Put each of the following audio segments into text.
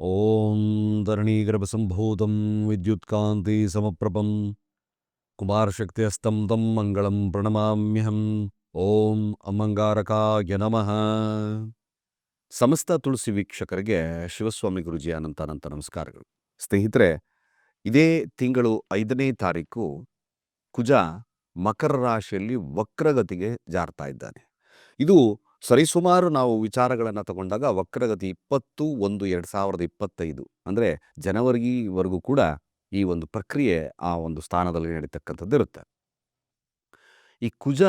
ॐ धरणीगर्भसम्भूतं विद्युत्कान्तिसमप्रभं कुमारशक्तिहस्तं तं मङ्गलं ಪ್ರಣಮಾಮ್ಯಹಂ ಓಂ ಅಮ್ಮಂಗಾರಕಾಯ ನಮಃ ಸಮಸ್ತ ತುಳಸಿ ವೀಕ್ಷಕರಿಗೆ ಶಿವಸ್ವಾಮಿ ಗುರುಜಿ ಅನಂತ ಅನಂತ ನಮಸ್ಕಾರಗಳು ಸ್ನೇಹಿತರೆ ಇದೇ ತಿಂಗಳು ಐದನೇ ತಾರೀಕು ಕುಜ ಮಕರ ರಾಶಿಯಲ್ಲಿ ವಕ್ರಗತಿಗೆ ಜಾರ್ತಾ ಇದ್ದಾನೆ ಇದು ಸರಿಸುಮಾರು ನಾವು ವಿಚಾರಗಳನ್ನು ತಗೊಂಡಾಗ ವಕ್ರಗತಿ ಇಪ್ಪತ್ತು ಒಂದು ಎರಡು ಸಾವಿರದ ಇಪ್ಪತ್ತೈದು. ಅಂದರೆ ಜನವರಿವರೆಗೂ ಕೂಡ ಈ ಒಂದು ಪ್ರಕ್ರಿಯೆ ಆ ಒಂದು ಸ್ಥಾನದಲ್ಲಿ ನಡೀತಕ್ಕಂಥದ್ದು ಇರುತ್ತೆ. ಈ ಕುಜ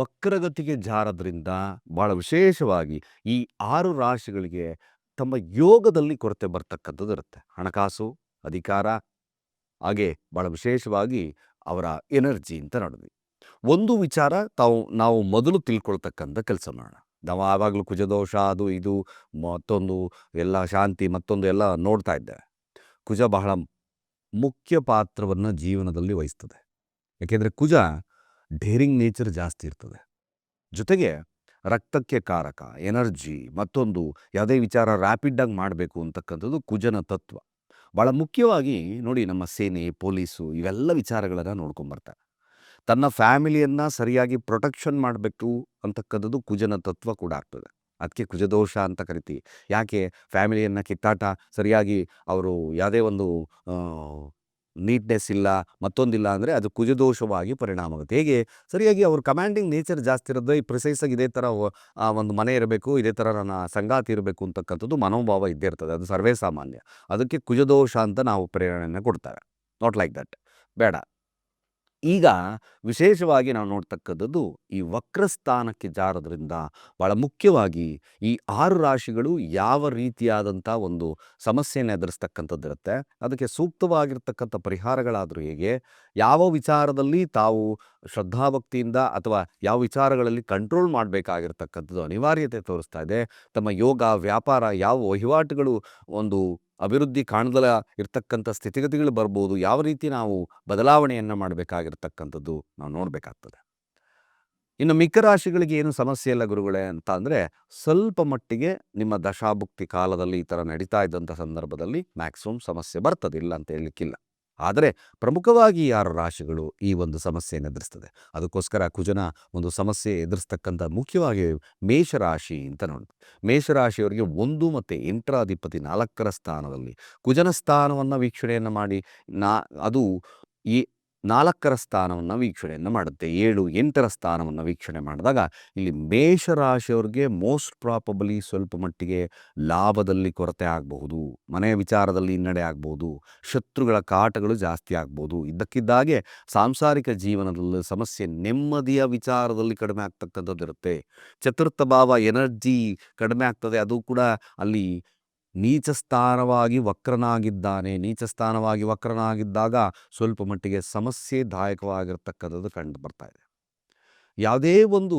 ವಕ್ರಗತಿಗೆ ಜಾರದ್ರಿಂದ ಬಹಳ ವಿಶೇಷವಾಗಿ ಈ ಆರು ರಾಶಿಗಳಿಗೆ ತಮ್ಮ ಯೋಗದಲ್ಲಿ ಕೊರತೆ ಬರ್ತಕ್ಕಂಥದ್ದು ಇರುತ್ತೆ. ಹಣಕಾಸು, ಅಧಿಕಾರ, ಹಾಗೆ ಬಹಳ ವಿಶೇಷವಾಗಿ ಅವರ ಎನರ್ಜಿ ಅಂತ ನೋಡಿದ್ವಿ. ಒಂದು ವಿಚಾರ ತಾವು, ನಾವು ಮೊದಲು ತಿಳ್ಕೊಳ್ತಕ್ಕಂಥ ಕೆಲಸ ಮಾಡೋಣ. ನಾವು ಆವಾಗಲೂ ಕುಜದೋಷ, ಅದು ಇದು, ಮತ್ತೊಂದು ಎಲ್ಲ ಶಾಂತಿ, ಮತ್ತೊಂದು ಎಲ್ಲ ನೋಡ್ತಾ ಇದ್ದೆ. ಕುಜ ಬಹಳ ಮುಖ್ಯ ಪಾತ್ರವನ್ನು ಜೀವನದಲ್ಲಿ ವಹಿಸ್ತದೆ. ಯಾಕೆಂದರೆ ಕುಜ ಡೇರಿಂಗ್ ನೇಚರ್ ಜಾಸ್ತಿ ಇರ್ತದೆ. ಜೊತೆಗೆ ರಕ್ತಕ್ಕೆ ಕಾರಕ ಎನರ್ಜಿ ಮತ್ತೊಂದು ಯಾವುದೇ ವಿಚಾರ ರ್ಯಾಪಿಡ್ಡಾಗಿ ಮಾಡಬೇಕು ಅಂತಕ್ಕಂಥದ್ದು ಕುಜನ ತತ್ವ. ಭಾಳ ಮುಖ್ಯವಾಗಿ ನೋಡಿ ನಮ್ಮ ಸೇನೆ, ಪೊಲೀಸು ಇವೆಲ್ಲ ವಿಚಾರಗಳನ್ನು ನೋಡ್ಕೊಂಬರ್ತಾರೆ. ತನ್ನ ಫ್ಯಾಮಿಲಿಯನ್ನು ಸರಿಯಾಗಿ ಪ್ರೊಟೆಕ್ಷನ್ ಮಾಡಬೇಕು ಅಂತಕ್ಕಂಥದ್ದು ಕುಜನ ತತ್ವ ಕೂಡ ಆಗ್ತದೆ. ಅದಕ್ಕೆ ಕುಜದೋಷ ಅಂತ ಕರಿತೀವಿ. ಯಾಕೆ? ಫ್ಯಾಮಿಲಿಯನ್ನು ಕಿತ್ತಾಟ, ಸರಿಯಾಗಿ ಅವರು ಯಾವುದೇ ಒಂದು ನೀಟ್ನೆಸ್ ಇಲ್ಲ, ಮತ್ತೊಂದಿಲ್ಲ ಅಂದರೆ ಅದು ಕುಜದೋಷವಾಗಿ ಪರಿಣಾಮ ಆಗುತ್ತೆ. ಹೇಗೆ? ಸರಿಯಾಗಿ ಅವ್ರ ಕಮಾಂಡಿಂಗ್ ನೇಚರ್ ಜಾಸ್ತಿ ಇರೋದು ಈ ಪ್ರಿಸೈಸಾಗಿ ಇದೇ ಥರ ಒಂದು ಮನೆ ಇರಬೇಕು, ಇದೇ ಥರ ನನ್ನ ಸಂಗಾತಿ ಇರಬೇಕು ಅಂತಕ್ಕಂಥದ್ದು ಮನೋಭಾವ ಇದ್ದೇ ಇರ್ತದೆ. ಅದು ಸರ್ವೇ ಸಾಮಾನ್ಯ. ಅದಕ್ಕೆ ಕುಜದೋಷ ಅಂತ ನಾವು ಪ್ರೇರಣೆಯನ್ನು ಕೊಡ್ತಾರೆ. ನಾಟ್ ಲೈಕ್ ದಟ್ ಬೇಡ. ಈಗ ವಿಶೇಷವಾಗಿ ನಾವು ನೋಡ್ತಕ್ಕಂಥದ್ದು ಈ ವಕ್ರಸ್ಥಾನಕ್ಕೆ ಜಾರೋದ್ರಿಂದ ಭಾಳ ಮುಖ್ಯವಾಗಿ ಈ ಆರು ರಾಶಿಗಳು ಯಾವ ರೀತಿಯಾದಂಥ ಒಂದು ಸಮಸ್ಯೆಯನ್ನು ಎದುರಿಸ್ತಕ್ಕಂಥದ್ದಿರುತ್ತೆ ಅದಕ್ಕೆ ಸೂಕ್ತವಾಗಿರ್ತಕ್ಕಂಥ ಪರಿಹಾರಗಳಾದರೂ ಹೇಗೆ? ಯಾವ ವಿಚಾರದಲ್ಲಿ ತಾವು ಶ್ರದ್ಧಾಭಕ್ತಿಯಿಂದ ಅಥವಾ ಯಾವ ವಿಚಾರಗಳಲ್ಲಿ ಕಂಟ್ರೋಲ್ ಮಾಡಬೇಕಾಗಿರ್ತಕ್ಕಂಥದ್ದು ಅನಿವಾರ್ಯತೆ ತೋರಿಸ್ತಾ ಇದೆ. ತಮ್ಮ ಯೋಗ, ವ್ಯಾಪಾರ, ಯಾವ ವಹಿವಾಟುಗಳು ಒಂದು ಅಭಿವೃದ್ಧಿ ಕಾಣದಲ ಇರ್ತಕ್ಕಂಥ ಸ್ಥಿತಿಗತಿಗಳು ಬರ್ಬೋದು, ಯಾವ ರೀತಿ ನಾವು ಬದಲಾವಣೆಯನ್ನು ಮಾಡಬೇಕಾಗಿರ್ತಕ್ಕಂಥದ್ದು ನಾವು ನೋಡಬೇಕಾಗ್ತದೆ. ಇನ್ನು ಮಿಕ್ಕ ರಾಶಿಗಳಿಗೆ ಏನು ಸಮಸ್ಯೆ ಇಲ್ಲ ಗುರುಗಳೇ ಅಂತ ಅಂದರೆ, ಸ್ವಲ್ಪ ಮಟ್ಟಿಗೆ ನಿಮ್ಮ ದಶಾಭುಕ್ತಿ ಕಾಲದಲ್ಲಿ ಈ ಥರ ನಡೀತಾ ಇದ್ದಂಥ ಸಂದರ್ಭದಲ್ಲಿ ಮ್ಯಾಕ್ಸಿಮಮ್ ಸಮಸ್ಯೆ ಬರ್ತದಿಲ್ಲ ಅಂತ ಹೇಳಲಿಕ್ಕಿಲ್ಲ. ಆದರೆ ಪ್ರಮುಖವಾಗಿ ಆರು ರಾಶಿಗಳು ಈ ಒಂದು ಸಮಸ್ಯೆಯನ್ನು ಎದುರಿಸ್ತದೆ? ಅದಕ್ಕೋಸ್ಕರ ಕುಜನ ಒಂದು ಸಮಸ್ಯೆ ಎದುರಿಸ್ತಕ್ಕಂಥ ಮುಖ್ಯವಾಗಿ ಮೇಷರಾಶಿ ಅಂತ ನೋಡಿ ಮೇಷರಾಶಿಯವರಿಗೆ ಒಂದು ಮತ್ತು ಎಂಟರ ಅಧಿಪತಿ ನಾಲ್ಕರ ಸ್ಥಾನದಲ್ಲಿ ಕುಜನ ಸ್ಥಾನವನ್ನು ವೀಕ್ಷಣೆಯನ್ನು ಮಾಡಿ, ನಾ ಅದು ಈ ನಾಲ್ಕರ ಸ್ಥಾನವನ್ನು ವೀಕ್ಷಣೆಯನ್ನು ಮಾಡುತ್ತೆ. ಏಳು, ಎಂಟರ ಸ್ಥಾನವನ್ನು ವೀಕ್ಷಣೆ ಮಾಡಿದಾಗ ಇಲ್ಲಿ ಮೇಷರಾಶಿಯವ್ರಿಗೆ ಮೋಸ್ಟ್ ಪ್ರಾಪಬಲಿ ಸ್ವಲ್ಪ ಮಟ್ಟಿಗೆ ಲಾಭದಲ್ಲಿ ಕೊರತೆ ಆಗಬಹುದು, ಮನೆಯ ವಿಚಾರದಲ್ಲಿ ಹಿನ್ನಡೆ ಆಗ್ಬೋದು ಶತ್ರುಗಳ ಕಾಟಗಳು ಜಾಸ್ತಿ ಆಗ್ಬೋದು ಇದ್ದಕ್ಕಿದ್ದಾಗೆ ಸಾಂಸಾರಿಕ ಜೀವನದಲ್ಲಿ ಸಮಸ್ಯೆ ನೆಮ್ಮದಿಯ ವಿಚಾರದಲ್ಲಿ ಕಡಿಮೆ ಆಗ್ತಕ್ಕಂಥದ್ದು ಇರುತ್ತೆ ಚತುರ್ಥ ಭಾವ ಎನರ್ಜಿ ಕಡಿಮೆ ಆಗ್ತದೆ. ಅದು ಕೂಡ ಅಲ್ಲಿ ನೀಚ ಸ್ಥಾನವಾಗಿ ವಕ್ರನಾಗಿದ್ದಾನೆ. ನೀಚಸ್ಥಾನವಾಗಿ ವಕ್ರನಾಗಿದ್ದಾಗ ಸ್ವಲ್ಪ ಮಟ್ಟಿಗೆ ಸಮಸ್ಯೆದಾಯಕವಾಗಿರ್ತಕ್ಕಂಥದ್ದು ಕಂಡು ಬರ್ತಾ ಇದೆ. ಯಾವುದೇ ಒಂದು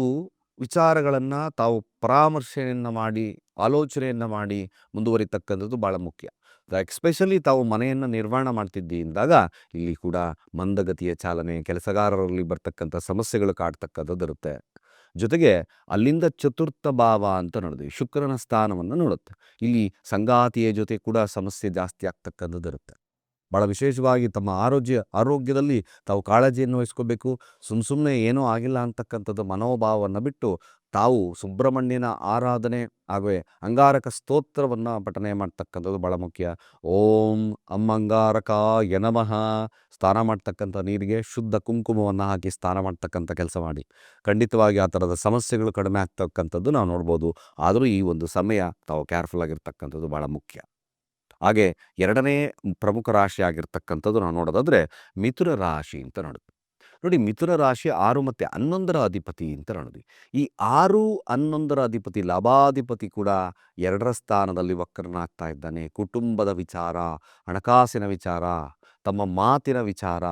ವಿಚಾರಗಳನ್ನು ತಾವು ಪರಾಮರ್ಶೆಯನ್ನು ಮಾಡಿ, ಆಲೋಚನೆಯನ್ನು ಮಾಡಿ ಮುಂದುವರಿತಕ್ಕಂಥದ್ದು ಭಾಳ ಮುಖ್ಯ. ಎಕ್ಸ್ಪೆಷಲಿ ತಾವು ಮನೆಯನ್ನು ನಿರ್ವಹಣೆ ಮಾಡ್ತಿದ್ದಿ ಅಂದಾಗ ಇಲ್ಲಿ ಕೂಡ ಮಂದಗತಿಯ ಚಾಲನೆ, ಕೆಲಸಗಾರರಲ್ಲಿ ಬರ್ತಕ್ಕಂಥ ಸಮಸ್ಯೆಗಳು ಕಾಡ್ತಕ್ಕಂಥದ್ದು ಇರುತ್ತೆ. ಜೊತೆಗೆ ಅಲ್ಲಿಂದ ಚತುರ್ಥ ಭಾವ ಅಂತ ನೋಡಿದ್ವಿ ಶುಕ್ರನ ಸ್ಥಾನವನ್ನು ನೋಡುತ್ತೆ. ಇಲ್ಲಿ ಸಂಗಾತಿಯ ಜೊತೆ ಕೂಡ ಸಮಸ್ಯೆ ಜಾಸ್ತಿ ಆಗ್ತಕ್ಕಂಥದ್ದು ಇರುತ್ತೆ. ಭಾಳ ವಿಶೇಷವಾಗಿ ತಮ್ಮ ಆರೋಗ್ಯ, ಆರೋಗ್ಯದಲ್ಲಿ ತಾವು ಕಾಳಜಿಯನ್ನು ವಹಿಸ್ಕೋಬೇಕು. ಸುಮ್ಮ ಸುಮ್ಮನೆ ಏನೂ ಆಗಿಲ್ಲ ಅಂತಕ್ಕಂಥದ್ದು ಮನೋಭಾವವನ್ನು ಬಿಟ್ಟು ತಾವು ಸುಬ್ರಹ್ಮಣ್ಯನ ಆರಾಧನೆ ಹಾಗೆ ಅಂಗಾರಕ ಸ್ತೋತ್ರವನ್ನು ಪಠನೆ ಮಾಡ್ತಕ್ಕಂಥದ್ದು ಭಾಳ ಮುಖ್ಯ. ಓಂ ಅಮ್ಮಂಗಾರಕ ಯನಮಃ ಸ್ನಾನ ಮಾಡ್ತಕ್ಕಂಥ ನೀರಿಗೆ ಶುದ್ಧ ಕುಂಕುಮವನ್ನು ಹಾಕಿ ಸ್ನಾನ ಮಾಡ್ತಕ್ಕಂಥ ಕೆಲಸ ಮಾಡಿ. ಖಂಡಿತವಾಗಿ ಆ ಥರದ ಸಮಸ್ಯೆಗಳು ಕಡಿಮೆ ಆಗ್ತಕ್ಕಂಥದ್ದು ನಾವು ನೋಡ್ಬೋದು. ಆದರೂ ಈ ಒಂದು ಸಮಯ ತಾವು ಕೇರ್ಫುಲ್ ಆಗಿರ್ತಕ್ಕಂಥದ್ದು ಭಾಳ ಮುಖ್ಯ. ಹಾಗೆ ಎರಡನೇ ಪ್ರಮುಖ ರಾಶಿ ಆಗಿರ್ತಕ್ಕಂಥದ್ದು ನಾವು ನೋಡೋದಾದರೆ ಮಿಥುನ ರಾಶಿ ಅಂತ ನೋಡೋದು. ನೋಡಿ ಮಿಥುನ ರಾಶಿ ಆರು ಮತ್ತು ಹನ್ನೊಂದರ ಅಧಿಪತಿ ಅಂತ ನೋಡಿದ್ವಿ ಈ ಆರು, ಹನ್ನೊಂದರ ಅಧಿಪತಿ ಲಾಭಾಧಿಪತಿ ಕೂಡ ಎರಡರ ಸ್ಥಾನದಲ್ಲಿ ವಕ್ರನಾಗ್ತಾ ಇದ್ದಾನೆ. ಕುಟುಂಬದ ವಿಚಾರ, ಹಣಕಾಸಿನ ವಿಚಾರ ತಮ್ಮ ಮಾತಿನ ವಿಚಾರ,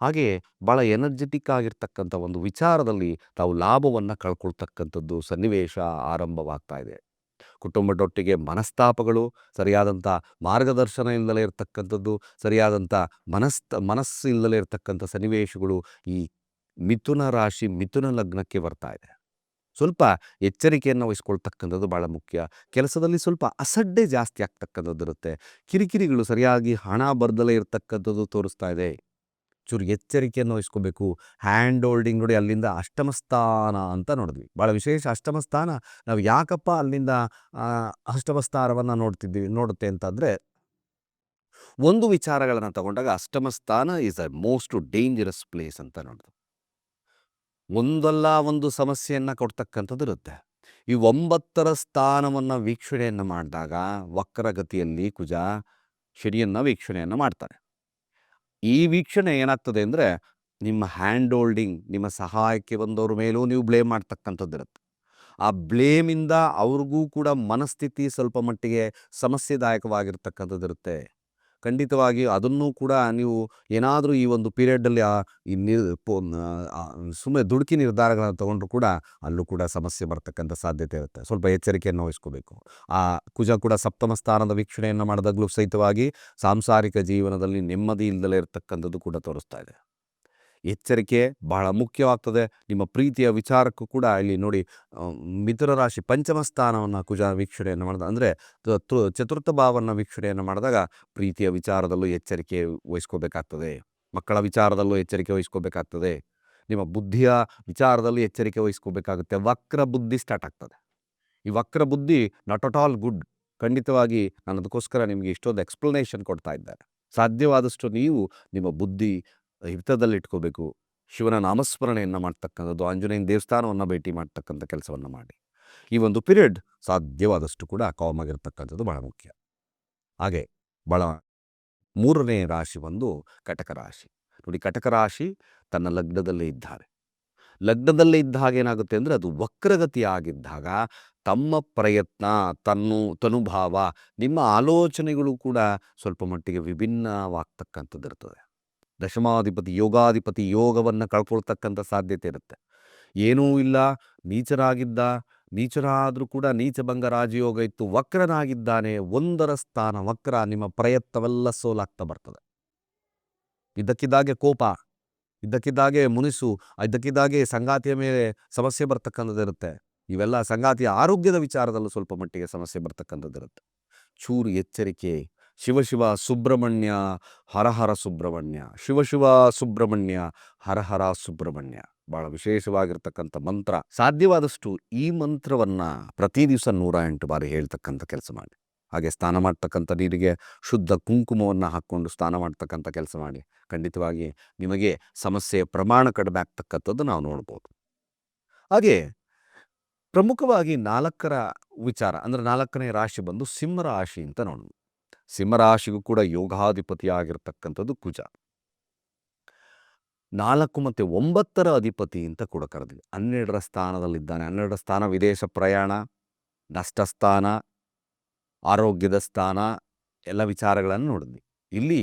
ಹಾಗೆ ಭಾಳ ಎನರ್ಜೆಟಿಕ್ ಆಗಿರ್ತಕ್ಕಂಥ ಒಂದು ವಿಚಾರದಲ್ಲಿ ತಾವು ಲಾಭವನ್ನು ಕಳ್ಕೊಳ್ತಕ್ಕಂಥದ್ದು ಸನ್ನಿವೇಶ ಆರಂಭವಾಗ್ತಾ ಇದೆ. ಕುಟುಂಬದೊಟ್ಟಿಗೆ ಮನಸ್ತಾಪಗಳು, ಸರಿಯಾದಂಥ ಮಾರ್ಗದರ್ಶನ ಇಲ್ಲದಲೇ ಇರತಕ್ಕಂಥದ್ದು, ಸರಿಯಾದಂಥ ಮನಸ್ತ ಮನಸ್ಸು ಇಲ್ಲದಲೇ ಇರತಕ್ಕಂಥ ಸನ್ನಿವೇಶಗಳು ಈ ಮಿಥುನ ರಾಶಿ, ಮಿಥುನ ಲಗ್ನಕ್ಕೆ ಬರ್ತಾ ಇದೆ. ಸ್ವಲ್ಪ ಎಚ್ಚರಿಕೆಯನ್ನು ವಹಿಸ್ಕೊಳ್ತಕ್ಕಂಥದ್ದು ಭಾಳ ಮುಖ್ಯ. ಕೆಲಸದಲ್ಲಿ ಸ್ವಲ್ಪ ಅಸಡ್ಡೆ ಜಾಸ್ತಿ ಆಗ್ತಕ್ಕಂಥದ್ದು ಇರುತ್ತೆ. ಕಿರಿಕಿರಿಗಳು ಸರಿಯಾಗಿ ಹಣ ಬರ್ದಲೇ ಇರತಕ್ಕಂಥದ್ದು ತೋರಿಸ್ತಾ ಇದೆ. ಚೂರು ಎಚ್ಚರಿಕೆಯನ್ನು ವಹಿಸ್ಕೋಬೇಕು. ಹ್ಯಾಂಡ್ ಹೋಲ್ಡಿಂಗ್ ನೋಡಿ ಅಲ್ಲಿಂದ ಅಷ್ಟಮ ಸ್ಥಾನ ಅಂತ ನೋಡಿದ್ವಿ. ಭಾಳ ವಿಶೇಷ ಅಷ್ಟಮ ಸ್ಥಾನ. ನಾವು ಯಾಕಪ್ಪ ಅಲ್ಲಿಂದ ಅಷ್ಟಮಸ್ಥಾನವನ್ನು ನೋಡ್ತಿದ್ವಿ, ನೋಡುತ್ತೆ ಅಂತಂದರೆ, ಒಂದು ವಿಚಾರಗಳನ್ನು ತಗೊಂಡಾಗ ಅಷ್ಟಮ ಸ್ಥಾನ is a most dangerous place ಅಂತ ನೋಡಿದ್ವಿ. ಒಂದಲ್ಲ ಒಂದು ಸಮಸ್ಯೆಯನ್ನು ಕೊಡ್ತಕ್ಕಂಥದ್ದು ಇರುತ್ತೆ. ಈ ಒಂಬತ್ತರ ಸ್ಥಾನವನ್ನು ವೀಕ್ಷಣೆಯನ್ನು ಮಾಡಿದಾಗ ವಕ್ರಗತಿಯಲ್ಲಿ ಕುಜ ಶನಿಯನ್ನು ವೀಕ್ಷಣೆಯನ್ನು ಮಾಡ್ತಾರೆ. ಈ ವೀಕ್ಷಣೆ ಏನಾಗ್ತದೆ ಅಂದರೆ ನಿಮ್ಮ ಹ್ಯಾಂಡ್ ಹೋಲ್ಡಿಂಗ್ ನಿಮ್ಮ ಸಹಾಯಕ್ಕೆ ಬಂದವ್ರ ಮೇಲೂ ನೀವು ಬ್ಲೇಮ್ ಮಾಡ್ತಕ್ಕಂಥದ್ದು ಇರುತ್ತೆ. ಆ ಬ್ಲೇಮಿಂದ ಅವ್ರಿಗೂ ಕೂಡ ಮನಸ್ಥಿತಿ ಸ್ವಲ್ಪ ಮಟ್ಟಿಗೆ ಸಮಸ್ಯೆದಾಯಕವಾಗಿರ್ತಕ್ಕಂಥದ್ದು ಇರುತ್ತೆ. ಖಂಡಿತವಾಗಿ ಅದನ್ನು ಕೂಡ ನೀವು ಏನಾದರೂ ಈ ಒಂದು ಪೀರಿಯಡಲ್ಲಿ ಈ ನಿರ್ ಸುಮ್ಮನೆ ದುಡುಕಿ ನಿರ್ಧಾರಗಳನ್ನು ತಗೊಂಡ್ರು ಕೂಡ ಅಲ್ಲೂ ಕೂಡ ಸಮಸ್ಯೆ ಬರ್ತಕ್ಕಂಥ ಸಾಧ್ಯತೆ ಇರುತ್ತೆ. ಸ್ವಲ್ಪ ಎಚ್ಚರಿಕೆಯನ್ನು ವಹಿಸ್ಕೋಬೇಕು. ಆ, ಕುಜ ಕೂಡ ಸಪ್ತಮ ಸ್ಥಾನದ ವೀಕ್ಷಣೆಯನ್ನು ಮಾಡಿದಾಗಲೂ ಸಹಿತವಾಗಿ ಸಾಂಸಾರಿಕ ಜೀವನದಲ್ಲಿ ನೆಮ್ಮದಿ ಇಲ್ಲದಲೇ ಇರತಕ್ಕಂಥದ್ದು ಕೂಡ ತೋರಿಸ್ತಾ ಇದೆ. ಎಚ್ಚರಿಕೆ ಬಹಳ ಮುಖ್ಯವಾಗ್ತದೆ. ನಿಮ್ಮ ಪ್ರೀತಿಯ ವಿಚಾರಕ್ಕೂ ಕೂಡ ಇಲ್ಲಿ ನೋಡಿ ಮಿಥುನ ರಾಶಿ ಪಂಚಮ ಸ್ಥಾನವನ್ನು ಕುಜ ವೀಕ್ಷಣೆಯನ್ನು ಮಾಡಿದ, ಅಂದರೆ ಚತುರ್ಥ ಭಾವವನ್ನು ವೀಕ್ಷಣೆಯನ್ನು ಮಾಡಿದಾಗ ಪ್ರೀತಿಯ ವಿಚಾರದಲ್ಲೂ ಎಚ್ಚರಿಕೆ ವಹಿಸ್ಕೋಬೇಕಾಗ್ತದೆ. ಮಕ್ಕಳ ವಿಚಾರದಲ್ಲೂ ಎಚ್ಚರಿಕೆ ವಹಿಸ್ಕೋಬೇಕಾಗ್ತದೆ. ನಿಮ್ಮ ಬುದ್ಧಿಯ ವಿಚಾರದಲ್ಲೂ ಎಚ್ಚರಿಕೆ ವಹಿಸ್ಕೋಬೇಕಾಗುತ್ತೆ. ವಕ್ರ ಬುದ್ಧಿ ಸ್ಟಾರ್ಟ್ ಆಗ್ತದೆ. ಈ ವಕ್ರ ಬುದ್ಧಿ ನಾಟ್ ಅಟ್ ಆಲ್ ಗುಡ್ ಖಂಡಿತವಾಗಿ ನಾನು ಅದಕ್ಕೋಸ್ಕರ ನಿಮಗೆ ಇಷ್ಟೊಂದು ಎಕ್ಸ್ಪ್ಲನೇಷನ್ ಕೊಡ್ತಾ ಇದ್ದಾರೆ. ಸಾಧ್ಯವಾದಷ್ಟು ನೀವು ನಿಮ್ಮ ಬುದ್ಧಿ ಹಿಡಿತದಲ್ಲಿಟ್ಕೋಬೇಕು ಶಿವನ ನಾಮಸ್ಮರಣೆಯನ್ನು ಮಾಡ್ತಕ್ಕಂಥದ್ದು, ಆಂಜನೇಯನ ದೇವಸ್ಥಾನವನ್ನು ಭೇಟಿ ಮಾಡ್ತಕ್ಕಂಥ ಕೆಲಸವನ್ನು ಮಾಡಿ. ಈ ಒಂದು ಪಿರಿಯಡ್ ಸಾಧ್ಯವಾದಷ್ಟು ಕೂಡ ಕಾಮ್ ಆಗಿರತಕ್ಕಂಥದ್ದು ಬಹಳ ಮುಖ್ಯ. ಹಾಗೆ ಬಹಳ ಮೂರನೇ ರಾಶಿ ಒಂದು ಕಟಕ ರಾಶಿ. ನೋಡಿ, ಕಟಕ ರಾಶಿ ತನ್ನ ಲಗ್ನದಲ್ಲೇ ಇದ್ದಾರೆ. ಲಗ್ನದಲ್ಲೇ ಇದ್ದಾಗ ಏನಾಗುತ್ತೆ ಅಂದರೆ ಅದು ವಕ್ರಗತಿಯಾಗಿದ್ದಾಗ ತಮ್ಮ ಪ್ರಯತ್ನ, ತನ್ನು, ತನುಭಾವ, ನಿಮ್ಮ ಆಲೋಚನೆಗಳು ಕೂಡ ಸ್ವಲ್ಪ ಮಟ್ಟಿಗೆ ವಿಭಿನ್ನವಾಗ್ತಕ್ಕಂಥದ್ದು ಇರ್ತದೆ ದಶಮಾಧಿಪತಿ ಯೋಗಾಧಿಪತಿ ಯೋಗವನ್ನು ಕಳ್ಕೊಳ್ತಕ್ಕಂಥ ಸಾಧ್ಯತೆ ಇರುತ್ತೆ. ಏನೂ ಇಲ್ಲ, ನೀಚರಾಗಿದ್ದ, ನೀಚರಾದರೂ ಕೂಡ ನೀಚಭಂಗ ರಾಜಯೋಗ ಇತ್ತು, ವಕ್ರನಾಗಿದ್ದಾನೆ, ಒಂದರ ಸ್ಥಾನ, ವಕ್ರ, ನಿಮ್ಮ ಪ್ರಯತ್ನವೆಲ್ಲ ಸೋಲಾಗ್ತಾ ಬರ್ತದೆ. ಇದ್ದಕ್ಕಿದ್ದಾಗೆ ಕೋಪ, ಇದ್ದಕ್ಕಿದ್ದಾಗೆ ಮುನಿಸು, ಇದ್ದಕ್ಕಿದ್ದಾಗೆ ಸಂಗಾತಿಯ ಮೇಲೆ ಸಮಸ್ಯೆ ಬರ್ತಕ್ಕಂಥದ್ದಿರುತ್ತೆ ಇವೆಲ್ಲ ಸಂಗಾತಿಯ ಆರೋಗ್ಯದ ವಿಚಾರದಲ್ಲೂ ಸ್ವಲ್ಪ ಮಟ್ಟಿಗೆ ಸಮಸ್ಯೆ ಬರ್ತಕ್ಕಂಥದ್ದಿರುತ್ತೆ ಚೂರು ಎಚ್ಚರಿಕೆ ಶಿವಶಿವ ಸುಬ್ರಹ್ಮಣ್ಯ ಹರಹರ ಸುಬ್ರಹ್ಮಣ್ಯ ಶಿವಶಿವ ಸುಬ್ರಹ್ಮಣ್ಯ ಹರಹರ ಸುಬ್ರಹ್ಮಣ್ಯ ಬಹಳ ವಿಶೇಷವಾಗಿರ್ತಕ್ಕಂಥ ಮಂತ್ರ. ಸಾಧ್ಯವಾದಷ್ಟು ಈ ಮಂತ್ರವನ್ನು ಪ್ರತಿ ದಿವಸ ನೂರ ಎಂಟು ಬಾರಿ ಹೇಳ್ತಕ್ಕಂಥ ಕೆಲಸ ಮಾಡಿ. ಹಾಗೆ ಸ್ನಾನ ಮಾಡ್ತಕ್ಕಂಥ ನೀರಿಗೆ ಶುದ್ಧ ಕುಂಕುಮವನ್ನು ಹಾಕ್ಕೊಂಡು ಸ್ನಾನ ಮಾಡ್ತಕ್ಕಂಥ ಕೆಲಸ ಮಾಡಿ. ಖಂಡಿತವಾಗಿ ನಿಮಗೆ ಸಮಸ್ಯೆಯ ಪ್ರಮಾಣ ಕಡಿಮೆ ಆಗ್ತಕ್ಕಂಥದ್ದು ನಾವು ನೋಡ್ಬೋದು. ಹಾಗೆ ಪ್ರಮುಖವಾಗಿ ನಾಲ್ಕರ ವಿಚಾರ, ಅಂದರೆ ನಾಲ್ಕನೇ ರಾಶಿ ಬಂದು ಸಿಂಹ ರಾಶಿ ಅಂತ ನೋಡೋದು ಸಿಂಹರಾಶಿಗೂ ಕೂಡ ಯೋಗಾಧಿಪತಿ ಆಗಿರ್ತಕ್ಕಂಥದ್ದು ಕುಜ. ನಾಲ್ಕು ಮತ್ತು ಒಂಬತ್ತರ ಅಧಿಪತಿ ಅಂತ ಕೂಡ ಕರೆದಿದೆ. ಹನ್ನೆರಡರ ಸ್ಥಾನದಲ್ಲಿದ್ದಾನೆ. ಹನ್ನೆರಡರ ಸ್ಥಾನ ವಿದೇಶ ಪ್ರಯಾಣ ನಷ್ಟ ಸ್ಥಾನ ಆರೋಗ್ಯದ ಸ್ಥಾನ, ಎಲ್ಲ ವಿಚಾರಗಳನ್ನು ನೋಡಿದ್ವಿ. ಇಲ್ಲಿ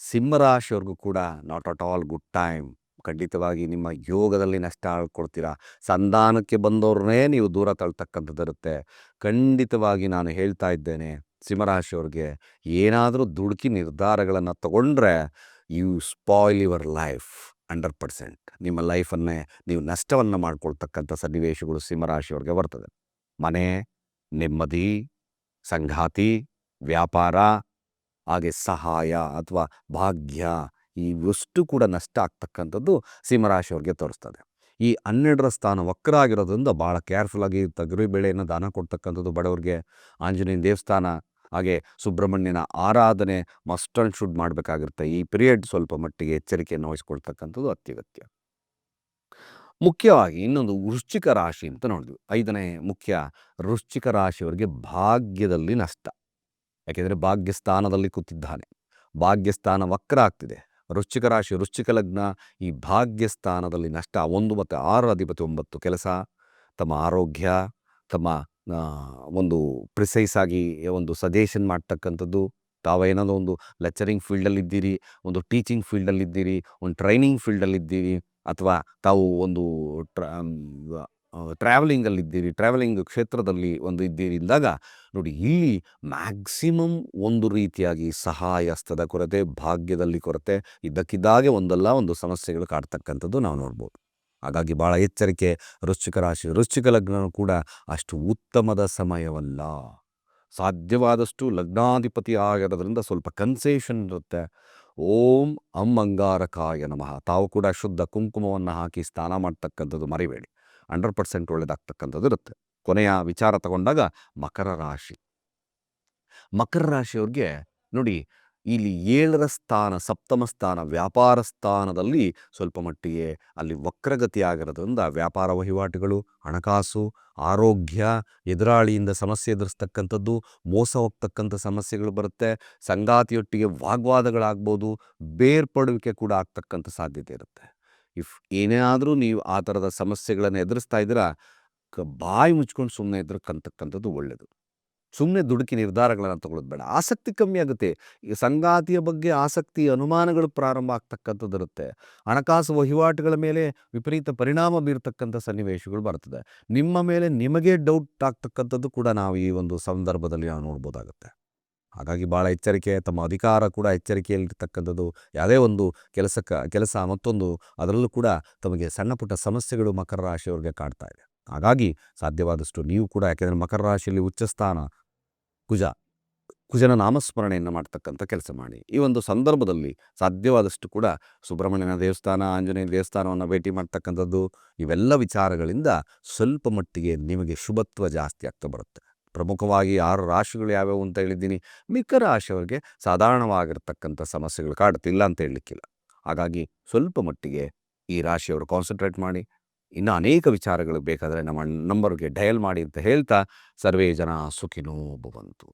ಸಿಂಹರಾಶಿಯವ್ರಿಗೂ ಕೂಡ not at all good time ಖಂಡಿತವಾಗಿ ನಿಮ್ಮ ಯೋಗದಲ್ಲಿ ನಷ್ಟ ಆಳ್ಕೊಳ್ತೀರಾ ಸಂಧಾನಕ್ಕೆ ಬಂದವ್ರನ್ನೇ ನೀವು ದೂರ ತಳ್ತಕ್ಕಂಥದ್ದಿರುತ್ತೆ. ಖಂಡಿತವಾಗಿ ನಾನು ಹೇಳ್ತಾ ಇದ್ದೇನೆ. ಸಿಂಹರಾಶಿಯವ್ರಿಗೆ ಏನಾದರೂ ದುಡುಕಿ ನಿರ್ಧಾರಗಳನ್ನು ತಗೊಂಡ್ರೆ you spoil your life hundred percent. ನಿಮ್ಮ ಲೈಫನ್ನೇ ನೀವು ನಷ್ಟವನ್ನು ಮಾಡ್ಕೊಳ್ತಕ್ಕಂಥ ಸನ್ನಿವೇಶಗಳು ಸಿಂಹರಾಶಿಯವ್ರಿಗೆ ಬರ್ತದೆ. ಮನೆ, ನೆಮ್ಮದಿ, ಸಂಗಾತಿ, ವ್ಯಾಪಾರ, ಹಾಗೆ ಸಹಾಯ ಅಥವಾ ಭಾಗ್ಯ ಇವಷ್ಟು ಕೂಡ ನಷ್ಟ ಆಗ್ತಕ್ಕಂಥದ್ದು ಸಿಂಹರಾಶಿಯವ್ರಿಗೆ ತೋರಿಸ್ತದೆ. ಈ ಹನ್ನೆರಡರ ಸ್ಥಾನ ವಕ್ರ ಆಗಿರೋದ್ರಿಂದ ಭಾಳ ಕೇರ್ಫುಲ್ಲಾಗಿ ತಗರಿ ಬೆಳೆಯನ್ನು ದಾನ ಕೊಡ್ತಕ್ಕಂಥದ್ದು ಬಡವರಿಗೆ. ಆಂಜನೇಯನ ದೇವಸ್ಥಾನ ಹಾಗೆ ಸುಬ್ರಹ್ಮಣ್ಯನ ಆರಾಧನೆ ಮಸ್ಟ್ ಅಂಡ್ ಶುಡ್ ಮಾಡಬೇಕಾಗಿರುತ್ತೆ. ಈ ಪಿರಿಯಡ್ ಸ್ವಲ್ಪ ಮಟ್ಟಿಗೆ ಎಚ್ಚರಿಕೆಯನ್ನು ವಹಿಸ್ಕೊಳ್ತಕ್ಕಂಥದ್ದು ಅತ್ಯಗತ್ಯ. ಮುಖ್ಯವಾಗಿ ಇನ್ನೊಂದು ವೃಶ್ಚಿಕ ರಾಶಿ ಅಂತ ನೋಡಿದ್ವಿ. ಐದನೇ ಮುಖ್ಯ ವೃಶ್ಚಿಕ ರಾಶಿಯವರಿಗೆ ಭಾಗ್ಯದಲ್ಲಿ ನಷ್ಟ. ಯಾಕೆಂದರೆ ಭಾಗ್ಯಸ್ಥಾನದಲ್ಲಿ ಕೂತಿದ್ದಾನೆ. ಭಾಗ್ಯಸ್ಥಾನ ವಕ್ರ ಆಗ್ತಿದೆ. ವೃಶ್ಚಿಕ ರಾಶಿ, ವೃಶ್ಚಿಕ ಲಗ್ನ, ಈ ಭಾಗ್ಯಸ್ಥಾನದಲ್ಲಿ ನಷ್ಟ. ಒಂದು ಮತ್ತು ಆರು ಅಧಿಪತಿ ಒಂಬತ್ತು ಕೆಲಸ, ತಮ್ಮ ಆರೋಗ್ಯ, ತಮ್ಮ ಒಂದು ಪ್ರಿಸೈಸ್ ಆಗಿ ಒಂದು ಸಜೆಷನ್ ಮಾಡ್ತಕ್ಕಂಥದ್ದು. ತಾವೇನಾದರೂ ಒಂದು ಲೆಕ್ಚರಿಂಗ್ ಫೀಲ್ಡಲ್ಲಿದ್ದೀರಿ ಒಂದು ಟೀಚಿಂಗ್ ಫೀಲ್ಡಲ್ಲಿದ್ದೀರಿ ಒಂದು ಟ್ರೈನಿಂಗ್ ಫೀಲ್ಡಲ್ಲಿದ್ದೀರಿ ಅಥವಾ ತಾವು ಒಂದು ಟ್ರಾ ಟ್ರಾವೆಲಿಂಗಲ್ಲಿದ್ದೀರಿ ಟ್ರಾವೆಲಿಂಗ್ ಕ್ಷೇತ್ರದಲ್ಲಿ ಒಂದು ಇದ್ದೀರಿ ಇದ್ದಾಗ ನೋಡಿ ಇಲ್ಲಿ ಮ್ಯಾಕ್ಸಿಮಮ್ ಒಂದು ರೀತಿಯಾಗಿ ಸಹಾಯ ಹಸ್ತದ ಕೊರತೆ, ಭಾಗ್ಯದಲ್ಲಿ ಕೊರತೆ, ಇದ್ದಕ್ಕಿದ್ದಾಗೆ ಒಂದಲ್ಲ ಒಂದು ಸಮಸ್ಯೆಗಳು ಕಾಡ್ತಕ್ಕಂಥದ್ದು ನಾವು ನೋಡ್ಬೋದು. ಹಾಗಾಗಿ ಭಾಳ ಎಚ್ಚರಿಕೆ ವೃಶ್ಚಿಕ ರಾಶಿ, ವೃಶ್ಚಿಕ ಲಗ್ನ ಕೂಡ ಅಷ್ಟು ಉತ್ತಮದ ಸಮಯವಲ್ಲ. ಸಾಧ್ಯವಾದಷ್ಟು ಲಗ್ನಾಧಿಪತಿ ಆಗಿರೋದ್ರಿಂದ ಸ್ವಲ್ಪ ಕನ್ಸೇಷನ್ ಇರುತ್ತೆ. ಓಂ ಅಂ ಅಂಗಾರಕಾಯ ನಮಃ. ತಾವು ಕೂಡ ಶುದ್ಧ ಕುಂಕುಮವನ್ನು ಹಾಕಿ ಸ್ನಾನ ಮಾಡ್ತಕ್ಕಂಥದ್ದು ಮರಿಬೇಡಿ. ಹಂಡ್ರೆಡ್ ಪರ್ಸೆಂಟ್ ಒಳ್ಳೆಯದಾಗ್ತಕ್ಕಂಥದ್ದು ಇರುತ್ತೆ. ಕೊನೆಯ ವಿಚಾರ ತಗೊಂಡಾಗ ಮಕರ ರಾಶಿ. ಮಕರ ರಾಶಿಯವ್ರಿಗೆ ನೋಡಿ ಇಲ್ಲಿ ಏಳರ ಸ್ಥಾನ, ಸಪ್ತಮ ಸ್ಥಾನ, ವ್ಯಾಪಾರ ಸ್ಥಾನದಲ್ಲಿ ಸ್ವಲ್ಪ ಮಟ್ಟಿಗೆ ಅಲ್ಲಿ ವಕ್ರಗತಿ ಆಗಿರೋದ್ರಿಂದ ವ್ಯಾಪಾರ ವಹಿವಾಟುಗಳು, ಹಣಕಾಸು, ಆರೋಗ್ಯ, ಎದುರಾಳಿಯಿಂದ ಸಮಸ್ಯೆ ಎದುರಿಸ್ತಕ್ಕಂಥದ್ದು, ಮೋಸ ಹೋಗ್ತಕ್ಕಂಥ ಸಮಸ್ಯೆಗಳು ಬರುತ್ತೆ, ಸಂಗಾತಿಯೊಟ್ಟಿಗೆ ವಾಗ್ವಾದಗಳಾಗ್ಬೋದು, ಬೇರ್ಪಡುವಿಕೆ ಕೂಡ ಆಗ್ತಕ್ಕಂಥ ಸಾಧ್ಯತೆ ಇರುತ್ತೆ. ಇಫ್ ಏನೇ ಆದರೂ ನೀವು ಆ ಥರದ ಸಮಸ್ಯೆಗಳನ್ನು ಎದುರಿಸ್ತಾ ಇದ್ದೀರಾ ಬಾಯಿ ಮುಚ್ಕೊಂಡು ಸುಮ್ಮನೆ ಎದುರ್ಕಂತಕ್ಕಂಥದ್ದು ಒಳ್ಳೆಯದು ಸುಮ್ಮನೆ ದುಡುಕಿ ನಿರ್ಧಾರಗಳನ್ನು ತಗೊಳ್ಳೋದು ಬೇಡ. ಆಸಕ್ತಿ ಕಮ್ಮಿ ಆಗುತ್ತೆ. ಈ ಸಂಗಾತಿಯ ಬಗ್ಗೆ ಆಸಕ್ತಿ, ಅನುಮಾನಗಳು ಪ್ರಾರಂಭ ಆಗ್ತಕ್ಕಂಥದ್ದು ಇರುತ್ತೆ. ಹಣಕಾಸು ವಹಿವಾಟುಗಳ ಮೇಲೆ ವಿಪರೀತ ಪರಿಣಾಮ ಬೀರ್ತಕ್ಕಂಥ ಸನ್ನಿವೇಶಗಳು ಬರ್ತದೆ. ನಿಮ್ಮ ಮೇಲೆ ನಿಮಗೆ ಡೌಟ್ ಆಗ್ತಕ್ಕಂಥದ್ದು ಕೂಡ ನಾವು ಈ ಒಂದು ಸಂದರ್ಭದಲ್ಲಿ ನಾವು ನೋಡ್ಬೋದಾಗುತ್ತೆ. ಹಾಗಾಗಿ ಭಾಳ ಎಚ್ಚರಿಕೆ, ತಮ್ಮ ಅಧಿಕಾರ ಕೂಡ ಎಚ್ಚರಿಕೆಯಲ್ಲಿರ್ತಕ್ಕಂಥದ್ದು. ಯಾವುದೇ ಒಂದು ಕೆಲಸಕ್ಕೆ ಕೆಲಸ ಮತ್ತೊಂದು ಅದರಲ್ಲೂ ಕೂಡ ತಮಗೆ ಸಣ್ಣ ಪುಟ್ಟ ಸಮಸ್ಯೆಗಳು ಮಕರ ರಾಶಿಯವ್ರಿಗೆ ಕಾಡ್ತಾ ಇದೆ. ಹಾಗಾಗಿ ಸಾಧ್ಯವಾದಷ್ಟು ನೀವು ಕೂಡ, ಯಾಕೆಂದರೆ ಮಕರ ರಾಶಿಯಲ್ಲಿ ಉಚ್ಚಸ್ಥಾನ ಕುಜ, ಕುಜನ ನಾಮಸ್ಮರಣೆಯನ್ನು ಮಾಡ್ತಕ್ಕಂಥ ಕೆಲಸ ಮಾಡಿ. ಈ ಒಂದು ಸಂದರ್ಭದಲ್ಲಿ ಸಾಧ್ಯವಾದಷ್ಟು ಕೂಡ ಸುಬ್ರಹ್ಮಣ್ಯನ ದೇವಸ್ಥಾನ ಆಂಜನೇಯ ದೇವಸ್ಥಾನವನ್ನು ಭೇಟಿ ಮಾಡ್ತಕ್ಕಂಥದ್ದು, ಇವೆಲ್ಲ ವಿಚಾರಗಳಿಂದ ಸ್ವಲ್ಪ ಮಟ್ಟಿಗೆ ನಿಮಗೆ ಶುಭತ್ವ ಜಾಸ್ತಿ ಆಗ್ತಾ ಬರುತ್ತೆ. ಪ್ರಮುಖವಾಗಿ ಆರು ರಾಶಿಗಳು ಯಾವ್ಯಾವು ಅಂತ ಹೇಳಿದ್ದೀನಿ. ಮಿಕ್ಕ ರಾಶಿಯವರಿಗೆ ಸಾಧಾರಣವಾಗಿರ್ತಕ್ಕಂಥ ಸಮಸ್ಯೆಗಳು ಕಾಡುತ್ತಿಲ್ಲ ಅಂತ ಹೇಳಲಿಕ್ಕಿಲ್ಲ. ಹಾಗಾಗಿ ಸ್ವಲ್ಪ ಮಟ್ಟಿಗೆ ಈ ರಾಶಿಯವರು ಕಾನ್ಸಂಟ್ರೇಟ್ ಮಾಡಿ ಇನ್ನು ಅನೇಕ ವಿಚಾರಗಳು ಬೇಕಾದರೆ ನಮ್ಮ ನಂಬರ್ಗೆ ಡಯಲ್ ಮಾಡಿ ಅಂತ ಹೇಳ್ತಾ ಸರ್ವೇ ಜನ ಸುಖಿನೋ ಭವಂತು